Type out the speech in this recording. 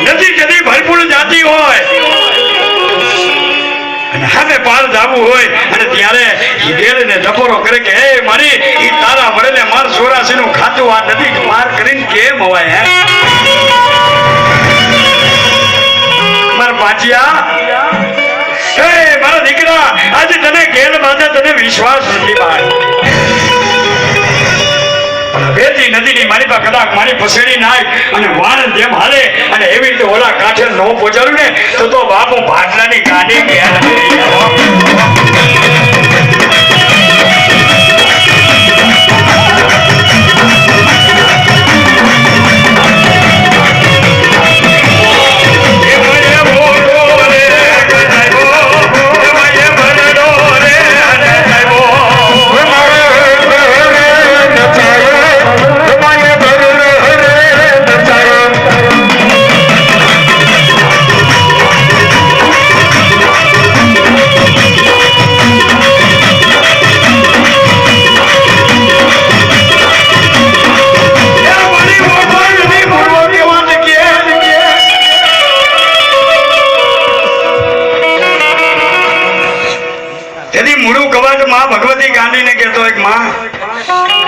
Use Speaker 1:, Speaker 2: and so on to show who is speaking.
Speaker 1: નદી કદી ભરપૂર જાતી હોય. મારી દીકરા, આજે તને ગેલ બાંધે તને વિશ્વાસ નથી નદીની મારી પાસે કદાચ મારી પસેડી નાખ અને વાણ જેમ હાલે, અને ઓલા કાંઠે ન પહોંચાડું ને તો તો બાપુ ભાટલાની ગાડી ઘેર મૂળું કવચમાં ભગવતી ગાંધીને કહેતો એક માં